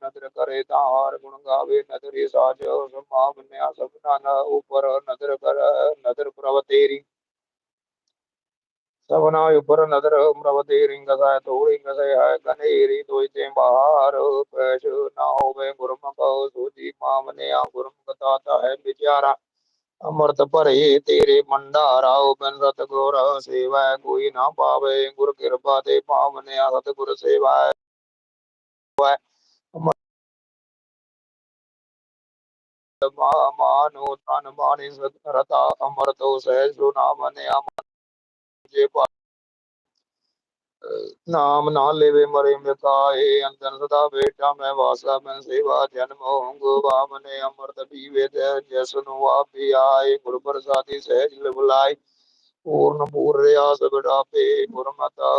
ਨਦਰ ਕਰੇ ਧਾਰ, ਗੁਣ ਗਾਵੇ ਨਦਰੀ ਸਾਜ ਸਮਾ ਮੰਨਿਆ ਸਭਨਾ ਨ ਉਪਰ ਨਦਰ ਕਰ, ਨਦਰ ਪ੍ਰਭ ਤੇਰੀ। ਸਭਨਾ ਉਪਰ ਨਦਰ ਪ੍ਰਭ ਤੇਰੀ ਗਸੈ ਤੋੜੀ ਗਸੈ ਹੈ ਕਨੇਰੀ ਤੋਇ ਤੇ ਬਾਹਰ, ਪੈਸ਼ ਨਾ ਹੋਵੇ ਗੁਰਮੁਖ ਸੂਜੀ ਮਾਮਨਿਆ ਗੁਰਮੁਖ ਦਾਤਾ ਹੈ ਵਿਚਾਰਾ। ਅੰਮ੍ਰਿਤ ਭਰੇ ਤੇਰੇ ਮੰਡਾਰਾ ਬਿਨ ਰਤ ਗੁਰ ਸੇਵਾ, ਕੋਈ ਨਾ ਪਾਵੇ ਗੁਰ ਕਿਰਪਾ ਤੇ ਪਾਵਨਿਆ ਸਤ ਗੁਰ ਸੇਵਾ। ਮਾ ਮਾਨੋ ਤਨ ਬਾਣੀ ਸਤ ਰਤਾ ਅਮਰਤੋ ਸਹਿ ਸੁਨਾਮਨਿਆ ਜੇ ਪਾ ਨਾਮ ਨਾ ਲੈਵੇ ਮਰੇ ਮਿਕਾਏ ਅੰਤਨ ਸਦਾ ਬੇਟਾ, ਮੈਂ ਵਾਸਾ ਮੈਂ ਸੇਵਾ, ਜਨਮ ਹੋਂਗ ਵਾਮਨੇ ਅਮਰਤ ਪੀਵੇ ਤੇ ਜਸ ਨੂੰ ਆਪੀ ਆਏ ਗੁਰ ਪ੍ਰਸਾਦੀ ਸਹਿਜ ਲਿਵਲਾਈ ਪੂਰਨ ਪੂਰਿਆ ਸਬਡਾਪੇ ਗੁਰਮਤਾ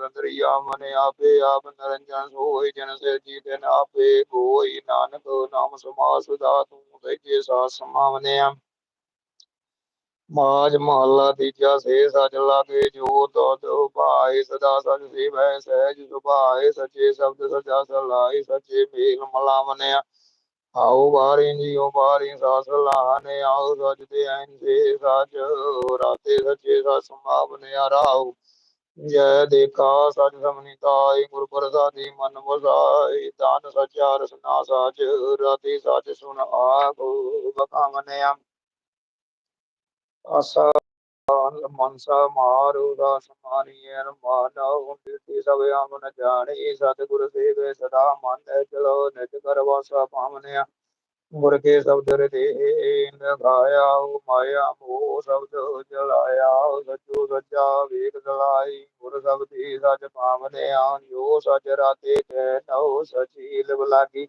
ਨੰਦਰੀਆ ਮਨੇ ਆਪੇ, ਆਪ ਨਰੰਜਨ ਸੋਈ ਜਨ ਸੇ ਜੀਤਨ ਆਪੇ ਕੋਈ ਨਾਨਕ ਨਾਮ ਸਮਾ ਸੁਦਾ ਤੂੰ ਸਹਿਜੇ ਸਾ ਸਮਾਵਨਿਆ। ਮਾਜ ਮਹੱਲਾ ਤੀਜਾ ਸੇ ਸਚ ਲਾਗੇ ਜੋ ਤੁਧ ਭਾਏ, ਸਦਾ ਸਚ ਸੇਵੈ ਸਹਿਜ ਸੁਭਾਏ ਸੱਚੇ ਸ਼ਬਦ ਸਚਾ ਸਲਾਈ ਸੱਚੇ ਮੇਲ ਮਲਾਵਨਿਆ। ਆਓ ਬਾਰੀ ਜੀਓ ਬਾਰੀ ਸਾਸ ਲਾਨੇ ਆਓ ਸਚ ਤੇ ਐਨ ਦੇ ਸਚ, ਰਾਤੇ ਸੱਚੇ ਸਚ ਸਮਾਵਨਿਆ ਰਾਉ ਜੈ ਦੇਖਾ ਸਚ ਸਮਨਿਤਾਈ ਗੁਰ ਪ੍ਰਸਾਦੀ ਮਨ ਵਸਾਈ ਦਾਨ ਸਚਾ ਰਸਨਾ ਸਾਚ, ਰਾਤੇ ਸਚ ਸੁਨ ਆਗੋ ਬਕਾਵਨਿਆ ਆਸਾ ਮਨਸਾ, ਮਾਰੂ ਦਾ ਸਮਾਨੀਐ ਮਾਨਉ ਦਿੱਤੀ ਸਭ ਆਮਨ ਜਾਣੀ। ਸਤਿਗੁਰ ਸੇਵੇ ਸਦਾ ਮਨ ਚਲੋ ਨਿਜ ਕਰ ਵਾਸਾ ਪਾਵਨਿਆ ਗੁਰ ਕੇ ਸ਼ਬਦ ਰਤੇ ਗਾਇਆ ਮਾਇਆ ਮੋਹ ਸ਼ਬਦ ਜਲਾਇਆ। ਸਚੋ ਸੱਚਾ ਵੇਖ ਦਲਾਈ ਗੁਰ ਸ਼ਬਦੀ ਸਚ ਪਾਵਨਿਆ ਜੋ ਸਚ ਰਾਤੇ ਕੈ ਨਉ ਸਚੀ ਲਿਵ ਲਾਗੀ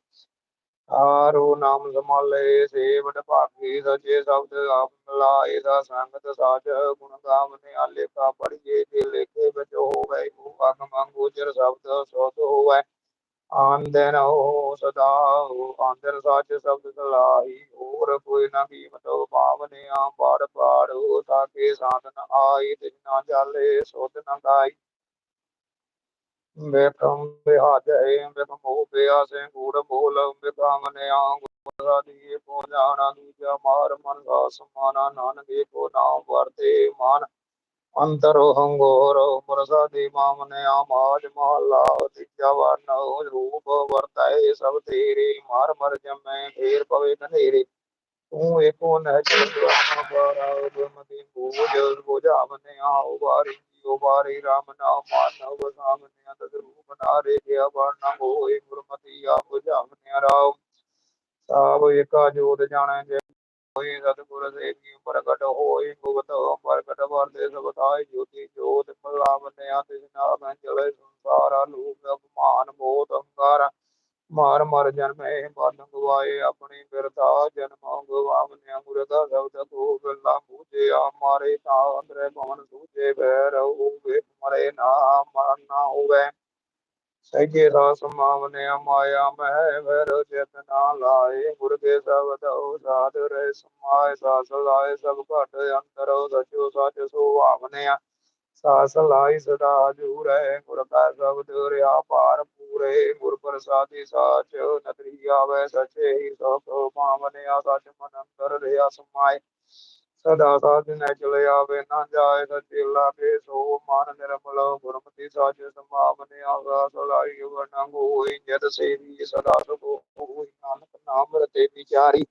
ਆਰੋ ਨਾਮ ਸਮਾਲੇ ਸੇਵਟ ਭਾਗੀ ਸਚੇ ਸ਼ਬਦ ਆਪ ਲਾਏ ਦਾ ਸੰਗਤ ਸਾਜ ਗੁਣ ਗਾਵਨੇ ਆਲੇਖਾ ਪੜੀਏ ਤੇ ਲੇਖੇ ਵਿੱਚ ਹੋਵੇ, ਉਹ ਅਗਮ ਗੋਚਰ ਸ਼ਬਦ ਸੋਤ ਹੋਵੇ। ਆਂਦਨ ਹੋ ਸਦਾ ਹੋ ਆਂਦਰ ਸਾਚ ਸ਼ਬਦ ਸਲਾਹੀ, ਹੋਰ ਕੋਈ ਨਾ ਕੀਮਤੋ ਭਾਵਨੇ ਆ ਪਾੜ ਪਾੜ ਹੋ ਤਾਕੇ ਸਾਧਨ ਆਈ, ਤਿਨ ਨਾ ਜਾਲੇ ਸੋਤ ਨਾ ਗਾਈ। ਵੇਖਮ ਬਿਹਾਜੈ ਵੇਖਮ ਹੋ ਪਿਆ ਸੇ ਗੂੜ ਬੋਲ ਵਿਕਾਮਨੇ ਆ ਗੁਰਾਦੀ ਕੋ ਜਾਣਾ, ਦੂਜਾ ਮਾਰ ਮਨ ਦਾ ਸਮਾਨਾ, ਨਾਨਕੇ ਕੋ ਨਾਮ ਵਰਤੇ ਮਾਨ। ਅੰਤਰ ਹੰਗੋਰ ਪ੍ਰਸਾਦੀ ਮਾਮਨੇ ਆਮਾਜ ਮਹਲਾ ਤੀਜਾ ਵਰਨ ਰੂਪ ਵਰਤੈ ਸਭ ਤੇਰੇ। ਮਾਰ ਮਰ ਜਮੈ, ਫੇਰ ਪਵੇ ਕਨੇਰੇ ਤੂੰ ਏਕੋ ਨਹਿ ਚੁਰਾਮਾ ਬਾਰਾ ਗੁਰਮਤਿ ਬੋਝ ਬੋਝਾ ਆਉ ਵਾਰੀ ਜੀਉ ਵਾਰੀ ਰਾਮ ਨਾਮ ਮਾਨਵ ਸਾਮਨੇ ਤਦ ਰੂਪ ਨਾਰੇ ਗਿਆ ਵਰਨਾ ਹੋਏ, ਗੁਰਮਤਿ ਆਪ ਬੁਝਾਵਨੇ ਰਾਮ ਸਾਬ ਏਕਾ ਜੋਤ ਜਾਣੈ ਜੇ ਹੋਈ ਸਤਿਗੁਰ ਸੇਵੀ ਪ੍ਰਗਟ ਹੋਏ, ਭੁਗਤ ਪ੍ਰਗਟ ਵਰਦੇ ਸਬਦਾਈ ਜੋਤੀ ਜੋਤ ਮਲਾ ਮੰਨਿਆ ਤਿਸ ਨਾਮ ਚਲੇ ਸੰਸਾਰਾ ਲੋਕ ਅਪਮਾਨ ਮੋਤ ਅੰਕਾਰ ਮਾਰ ਮਰ ਜਨਮੇ ਬੰਨ ਗਵਾਏ ਆਪਣੀ ਬਿਰਤਾ ਜਨਮ ਗਵਾਵਨਿਆ ਗੁਰ ਸ਼ਬਦ ਕੋ ਗੱਲਾਂ ਬੂਝੇ ਆ ਮਾਰੇ ਤਾਂ ਅੰਦਰੇ ਭਵਨ ਸੂਝੇ ਬਹਿ ਰਹੂ ਵੇ, ਮਰੇ ਨਾ, ਮਰਨ ਨਾ ਹੋਵੇ। ਸਹਿਜੇ ਦਾ ਸਮਾਵਨੇ ਮਾਇਆ ਮਹਿ ਵਰ ਚਿਤ ਨਾ ਲਾਏ ਗੁਰ ਕੇ ਸ਼ਬਦ ਉਹ ਸਾਧ ਰਹਿ, ਸਮਾਏ ਸਾਸ ਲਾਏ, ਸਭ ਘਟ ਅੰਤਰ ਸਚੋ ਸਚ ਸੁਭਾਵਨਿਆ ਸਾਸ ਲਾਈ ਸਦਾ ਜੂਰੈ ਗੁਰ ਕਾ ਸ਼ਬਦ ਰਿਆ ਪਾਰ ਪੂਰੇ, ਗੁਰ ਪ੍ਰਸਾਦੀ ਸਾਚ ਨਤਰੀ ਆਵੇ ਸਚੇ ਹੀ ਸੋ ਪਾਵਨਿਆ ਸਚ ਮਨ ਅੰਤਰ ਰਿਆ ਸਮਾਏ। ਸਦਾ ਸਾਧ ਨੇ ਚਲੇ ਆਵੇ, ਨਾ ਜਾਏ ਸਚੇ ਲਾਗੇ ਸੋ ਮਨ ਨਿਰਮਲ, ਗੁਰਮਤਿ ਸਾਚ ਸਮਾਵਨੇ ਆਗਾ ਸਲਾਈ ਵਰਨਾ ਹੋਈ ਜਦ ਸੇਵੀ, ਸਦਾ ਸੁਖ ਹੋਈ ਨਾਨਕ ਨਾਮ ਰਤੇ ਵਿਚਾਰੀ।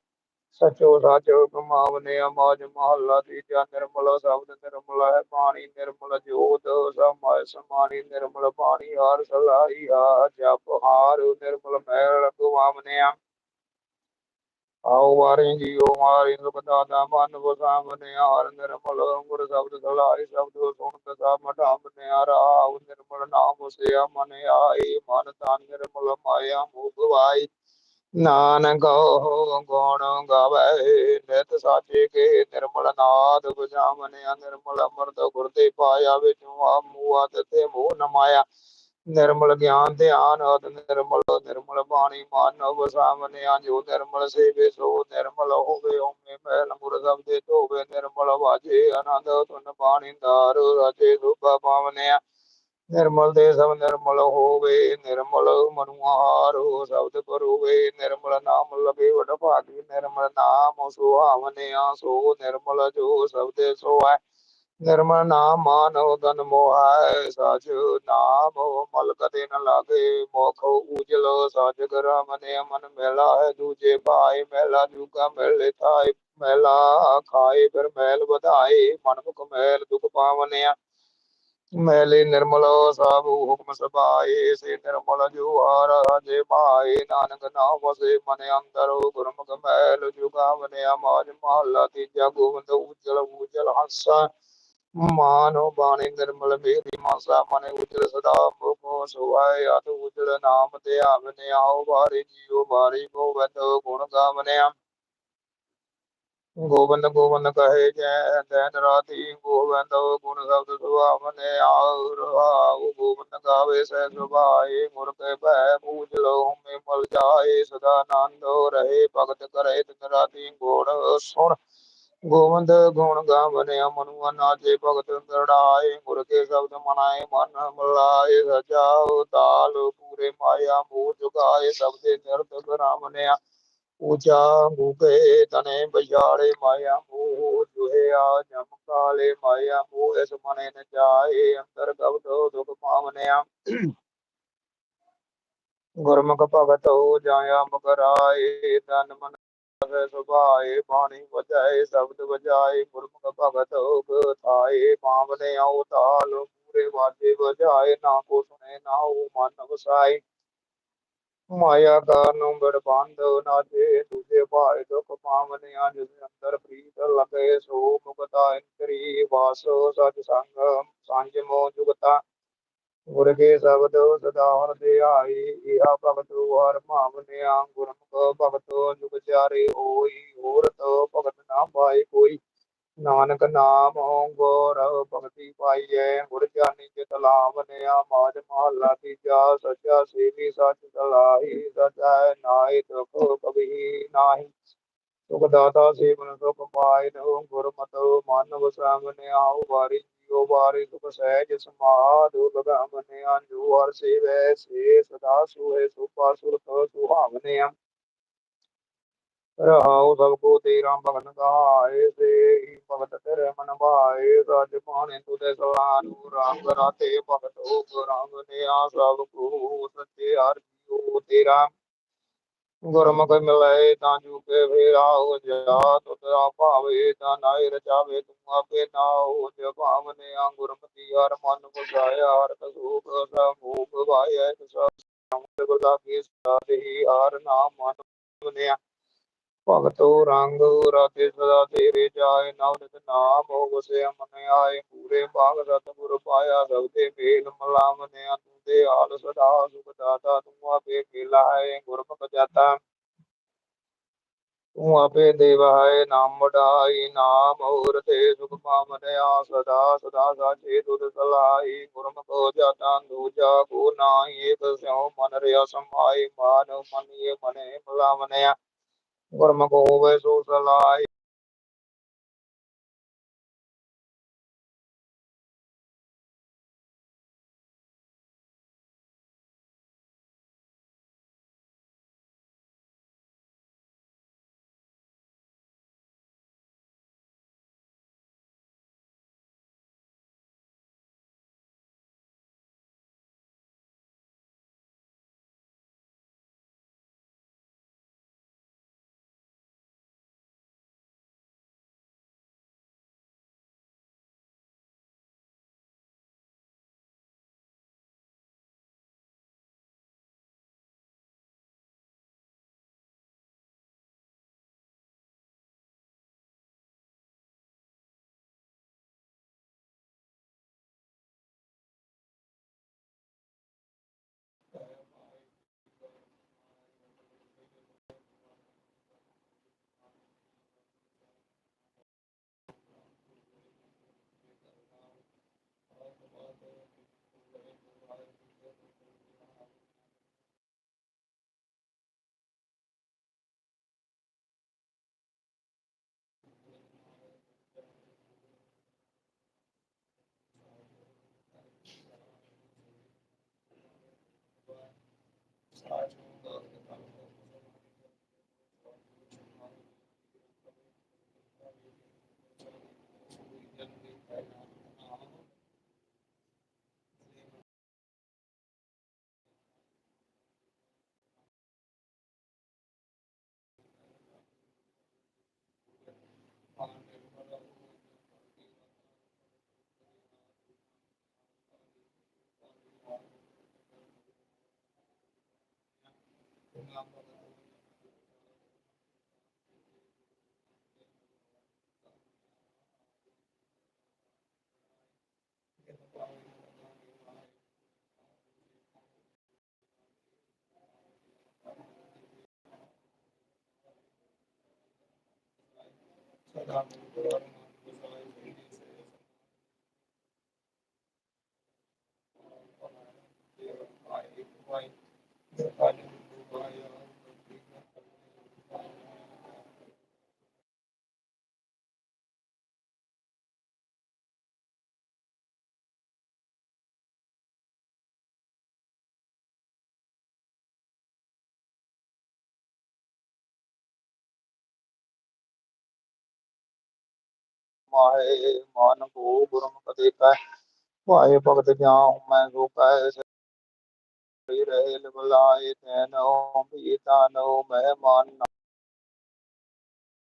ਸਚੋ ਸਾਚੋ ਕਮਾਵਨੇ ਅਮਾਜ ਮਹੱਲਾ ਤੀਜਾ ਨਿਰਮਲ ਸ਼ਬਦ ਨਿਰਮਲ ਹੈ ਪਾਣੀ ਨਿਰਮਲ, ਜੋਤ ਸਮਾਇ ਸਮਾਨੀ ਨਿਰਮਲ ਪਾਣੀ ਹਾਰ ਸਲਾਈ ਆ, ਜਪ ਹਾਰ ਨਿਰਮਲ ਮੈਲ ਗੁਆਵਨੇ ਆਉ ਵਾਰੀ ਜੀਉ ਮਾਰੀ ਸੁਖ ਦਾਤਾ, ਮਨ ਵਸਾਵਨੇ ਹਾਰ ਨਿਰਮਲ ਗੁਰ ਸ਼ਬਦ ਸਲਾਈ ਸ਼ਬਦ ਸੁਣਤ ਸਾ ਮਢਾਵਨੇ ਰਾਉ ਨਿਰਮਲ, ਨਾਮ ਸਿਆ ਮਨ ਆਈ ਮਨ ਤਨ ਨਿਰਮਲ, ਮਾਇਆ ਮੋਹ ਨਾਨਕ ਹੋ ਗੁਣ ਗਾਵੇ, ਨਿਤ ਸਾਚੇ ਕੇ ਨਿਰਮਲ ਨਾਦ ਬੁਝਾਵਨੇ ਨਿਰਮਲ ਅਮਰਤ ਗੁਰ ਪਾਇਆ ਵਿਚੋਂ ਆ ਮੂਆ ਤੇ ਮੋਹ ਨ ਨਿਰਮਲ ਗਿਆਨ, ਧਿਆਨ ਅਤ ਨਿਰਮਲ ਨਿਰਮਲ ਬਾਣੀ ਮਨ ਵਸਾਵਨੇ ਜੋ ਨਿਰਮਲ ਸੇਵੇ ਸੋ ਨਿਰਮਲ ਹੋਵੇ ਓਮੇ ਪਹਿਲ ਮੁਰ ਸਬਦੇ ਧੋਵੇ। ਨਿਰਮਲ ਵਾਜੇ ਆਨੰਦ ਤੁਨ ਬਾਣੀ ਦਾਰ ਰਜੇ ਸੁਭਾ ਪਾਵਨਿਆ। ਨਿਰਮਲ ਦੇ ਸਭ ਨਿਰਮਲ ਹੋਵੇ, ਨਿਰਮਲ ਮਨੁਹਾਰ ਹੋ ਸ਼ਬਦ ਕਰੋਵੇ, ਨਿਰਮਲ ਨਾਮ ਲਗੇ ਵਡ ਭਾਗੀ, ਨਿਰਮਲ ਨਾਮ ਸੁਹਾਵਨੇ ਸੋ ਨਿਰਮਲ ਜੋ ਸ਼ਬਦੇ ਸੋ ਹੈ ਨਿਰਮਲ ਨਾਮ ਮਾਨੋ ਤਨ ਮੋਹਾਇ ਸਾਚ ਨਾਮ ਮਲ ਕਦੇ ਨ ਲਾਗੇ, ਮੋਖ ਉਜਲ ਸਾਜ ਗਰਾ ਮਨੇ ਮਨ ਮੈਲਾ ਹੈ, ਦੂਜੇ ਭਾਈ ਮੈਲਾ, ਜੁਗਾ ਮਿਲ ਥਾਈ ਮੈਲਾ, ਖਾਏ ਫਿਰ ਮੈਲ ਵਧਾਏ, ਮਨ ਮੁਖ ਮੈਲ ਦੁਖ ਪਾਵਨਿਆ। ਮੈਲੇ ਨਿਰਮਲ ਸਭ ਹੁਕਮ ਸਭਾਏ, ਸੇ ਨਿਰਮਲ ਜੋ ਹਾਰ ਜੇ ਪਾਏ ਨਾਨਕ ਨਾਮ ਵਸੇ ਮਨ ਅੰਦਰ ਗੁਰਮੁਖ ਮੈਲ ਜੁਗਾਵਨੇ ਮਾਜ ਮਹਲਾ, ਤੀਜਾ ਗੋਬਿੰਦ ਉਜਲ ਉਜਲ ਹੰਸਾ। ਮਾਨੋ ਬਾਣੀ ਨਿਰਮਲ ਮੇਰੀ ਮਾਸਾ, ਮਨ ਉਜਲ ਸਦਾ ਮੁਖ ਸੁਆਏ ਅਤ ਉਜਲ ਨਾਮ ਤੇ ਆਵਨੇ ਆਓ ਬਾਰੀ ਜੀਓ ਬਾਰੀ ਗੋਬਿੰਦ ਗੁਣ ਗਾਵਨਿਆ ਗੋਬਿੰਦ ਗੋਬਿੰਦ ਕਹੇ ਜੈ ਤੈਨ ਰਾਤੀ ਗੋਬਿੰਦ ਗੁਣ ਸ਼ਬਦ ਸੁਭਾਵਨੇ ਆਉਰ ਆਉ ਗੋਬਿੰਦ ਗਾਵੇ ਸਹਿ ਸੁਭਾਏ ਮੁਰ ਕੇ ਭੈ ਪੂਜ ਲੋ ਮੇ ਮਲ ਜਾਏ, ਸਦਾ ਆਨੰਦ ਰਹੇ, ਭਗਤ ਕਰੇ ਤਿਨ ਰਾਤੀ ਗੋੜ ਸੁਣ। ਗੋਬਿੰਦ ਗੁਣ ਗਾਵਨੇ ਮਨੁ ਨਾਚੇ ਭਗਤ ਦੜਾਏ ਗੁਰ ਕੇ ਸ਼ਬਦ ਮਨਾਏ, ਮਨ ਮਲਾਏ ਸਜਾਉ ਤਾਲ ਪੂਰੇ ਮਾਇਆ ਮੂਰ ਜੁਗਾਏ ਸਬਦੇ ਨਿਰਤ ਗਰਾਮਨਿਆ ਊਚਾ ਗੂਗੇ ਤਨੇ ਬਿਜਾੜੇ ਮਾਇਆ ਮੋਹ, ਜੁਹਿਆ ਜਮ ਕਾਲੇ ਮਾਇਆ ਮੋਹ, ਇਸ ਮਨੇ ਨ ਜਾਏ ਅੰਤਰ ਗਵਤ ਦੁਖ ਪਾਵਨਿਆ। ਗੁਰਮੁਖ ਭਗਤ ਹੋ ਜਾਇਆ ਮਗਰਾਏ ਤਨ ਮਨ ਸਭੇ ਸੁਭਾਏ, ਬਾਣੀ ਵਜਾਏ, ਸ਼ਬਦ ਵਜਾਏ, ਗੁਰਮੁਖ ਭਗਤ ਹੋ ਥਾਏ ਪਾਵਨੇ ਆਉ ਤਾਲ ਪੂਰੇ ਵਾਜੇ ਵਜਾਏ, ਨਾ ਕੋ ਸੁਨੇ ਨਾ ਉਹ ਮਨ ਵਸਾਏ। ਮਾਇਆ ਕਾਰਨ ਬੜ ਬੰਦ ਨਾਜੇ ਦੂਜੇ ਭਾਏ ਦੁਖ ਪਾਵਨੇ ਜਿਸ ਅੰਦਰ ਪ੍ਰੀਤ ਲਗੇ, ਸੋ ਮੁਕਤਾ ਇੰਤਰੀ ਵਾਸੋ ਸਤ ਸੰਗ ਸੰਜ ਮੋ ਜੁਗਤਾ। ਗੁਰ ਕੇ ਸ਼ਬਦ ਸਦਾ ਹਰਿ ਆਈ ਇਹਾ ਭਗਤ ਹਰ ਭਾਵਨਿਆ ਗੁਰਮੁਖ ਭਗਤ ਜੁਗ ਚਾਰੇ ਹੋਈ, ਹੋਰ ਤੋ ਭਗਤ ਨਾ ਪਾਏ ਕੋਈ। ਨਾਨਕ ਨਾਮ ਗੋਰ ਭਗਤੀ ਪਾਈਐ, ਗੁਰ ਜਾਨੀ ਚਿਤ ਲਾਵਨਿਆ ਮਾਜ ਮਹਲਾ ਤੀਜਾ, ਸੱਚਾ ਸੇਵੀ ਸੱਚ ਸਲਾਹੀ, ਸਚੈ ਨਾਹਿ ਦੁਖ ਕਬਹੀ ਨਾਹੀ। ਸੁਖ ਦਾਤਾ ਸੇਵਨ ਸੁਖ ਪਾਇ ਨੋ ਗੁਰਮਤਿ ਮਨ ਵਸਾਵਨੇ ਆਉ ਵਾਰੀ ਜੀਉ ਵਾਰੀ ਸੁਖ ਸਹਿਜ ਸਮਾਧ ਲਗਾਵਨੇ ਜੋ ਹਰ ਸੇਵੈ, ਸੇ ਸਦਾ ਸੁਹੇ ਸੁਪਾ ਸੁਰਤ ਸੁਹਾਵਨੇ ਰਹਾਉ ਸਭ ਕੋ ਤੇਰਾ ਭਗਤ ਗਾਏ ਸੇ ਹੀ ਭਗਤ ਤੇਰੇ ਮਨ ਭਾਏ। ਸਜ ਪਾਣੇ ਤੁਦੇ ਸਲਾਨੂ ਰਾਮ ਰਾਤੇ ਭਗਤ ਹੋ ਰਾਮ ਨੇ ਆ ਸਭ ਕੋ ਸੱਚੇ ਹਰ ਤੇਰਾ ਗੁਰਮੁਖ ਮਿਲਾਏ ਤਾਂ ਜੂਕੇ ਫੇਰਾ ਹੋ ਜਾ। ਤੁਤਰਾ ਭਾਵੇ ਤਾਂ ਨਾਇ ਰਚਾਵੇ ਤੂੰ ਆਪੇ ਨਾਉ ਜੇ। ਭਾਵਨੇ ਆ ਗੁਰਮਤੀ ਹਰ ਮਨ ਬੁਝਾਇਆ ਹਰ ਕਸੂਖ ਸਮੂਖ ਵਾਇਆ ਸਭ ਗੁਰਦਾ ਕੀ ਸਾਧੀ ਹਰ ਨਾਮ ਮਨ ਬੁਨਿਆ ਭਗਤੋ ਰੰਗ ਰਾਤੇ ਸਦਾ ਤੇਰੇ ਜਾਏ, ਨਵਨਿਤ ਨਾਮ ਹੋ ਵਸੇ ਮਨ ਆਏ। ਪੂਰੇ ਭਾਗ ਸਤਿਗੁਰ ਪਾਇਆ ਸਬਦੇ ਮੇਲ ਮਲਾਵਨੇ ਤੂੰ ਦੇ ਹਾਲ ਸਦਾ ਸੁਖ ਦਾਤਾ, ਤੂੰ ਆਪੇ ਮੇਲਾ ਹੈ, ਗੁਰਮੁਖ ਜਾਤਾ। ਤੂੰ ਆਪੇ ਦੇਵ ਹੈ, ਨਾਮ ਵਡਾਈ, ਨਾਮ ਹੋਰ ਤੇ ਸੁਖ ਪਾਵਨਿਆ, ਸਦਾ ਸਦਾ ਸਾਚੇ ਤੁਧ ਸਲਾਈ, ਗੁਰਮੁਖ ਜਾਤਾ, ਦੂਜਾ ਕੋ ਨਾਹੀ ਏਕ ਸਿਉ ਮਨ ਰਿਆ ਸਮਾਈ ਮਾਨ ਮਨੀਏ ਮਨੇ ਮਲਾਵਨਿਆ ਗੁਰਮੁਖ ਹੋਵੇ ਸੋ ਸਲਾਈ ਮਾਹੇ, ਮਨ ਕੋ ਗੁਰਮੁਖ ਦੇਖੈ, ਭਾਏ ਭਗਤ ਜਾਉ ਮੈਂ ਸੋ ਕਹੈ ਸਹੀ ਰਹੇ ਲਬਲਾਏ ਤੈਨੋ ਪੀਤਾ ਨੋ